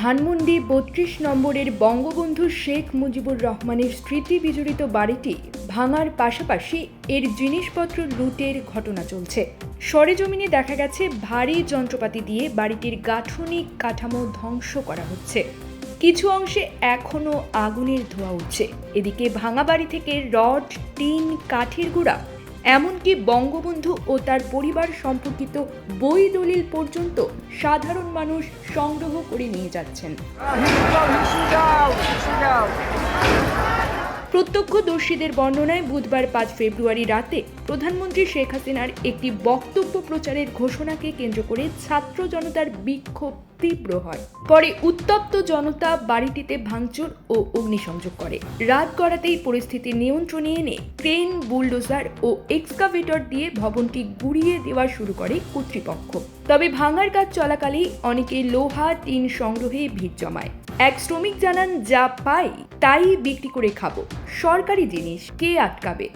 ধানমন্ডি বত্রিশ নম্বরের বঙ্গবন্ধু শেখ মুজিবুর রহমানের স্মৃতি বিজড়িত বাড়িটি ভাঙার পাশাপাশি এর জিনিসপত্র লুটের ঘটনা চলছে। সরেজমিনে দেখা গেছে ভারী যন্ত্রপাতি দিয়ে বাড়িটির গাঠনিক কাঠামো ধ্বংস করা হচ্ছে। কিছু অংশে এখনও আগুনের ধোঁয়া উঠছে। এদিকে ভাঙা বাড়ি থেকে রড, টিন, কাঠের গুঁড়া এমনকি বঙ্গবন্ধু ও তার পরিবার সম্পর্কিত বই দলিল পর্যন্ত সাধারণ মানুষ সংগ্রহ করে নিয়ে যাচ্ছেন। প্রত্যক্ষদর্শীদের বর্ণনায় বুধবার পাঁচ ফেব্রুয়ারি রাতে প্রধানমন্ত্রী শেখ হাসিনার একটি বক্তব্য প্রচারের ঘোষণাকে কেন্দ্র করে ছাত্র জনতার বিক্ষোভ তীব্র হয়। পরে উত্তপ্ত জনতা বাড়িটিতে ভাঙচুর ও অগ্নিসংযোগ করে। রাত গড়াতেই পরিস্থিতি নিয়ন্ত্রণে এনে ক্রেন, বুলডোজার ও এক্সকাভেটর দিয়ে ভবনটি গুড়িয়ে দেওয়া শুরু করে কর্তৃপক্ষ। তবে ভাঙার কাজ চলাকালেই অনেকে লোহা, টিন সংগ্রহে ভিড় জমায়। এক শ্রমিক জানান যা পাই তাই বিক্রি করে খাব। সরকারি জিনিস কে আটকাবে?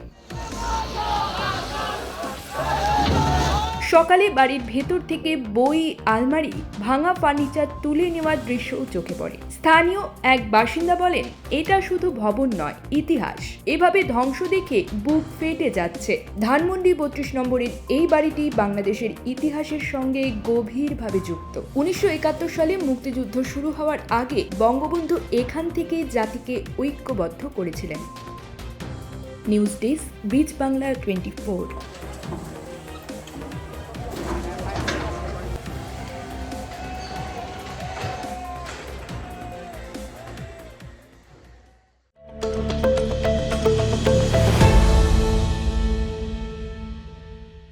সকালে বাড়ির ভেতর থেকে বই, আলমারি, ভাঙা ফার্নিচার তুলে নেওয়ার দৃশ্য চোখে পড়ে। স্থানীয় এক বাসিন্দা বলেন, এটা শুধু ভবন নয়, ইতিহাস। এভাবে ধ্বংস দেখে বুক ফেটে যাচ্ছে। ধানমন্ডি বত্রিশ নম্বরের এই বাড়িটি বাংলাদেশের ইতিহাসের সঙ্গে গভীরভাবে যুক্ত। উনিশশো একাত্তর সালে মুক্তিযুদ্ধ শুরু হওয়ার আগে বঙ্গবন্ধু এখান থেকে জাতিকে ঐক্যবদ্ধ করেছিলেন। নিউজ ডেস্ক বিচ বাংলা টোয়েন্টি ফোর।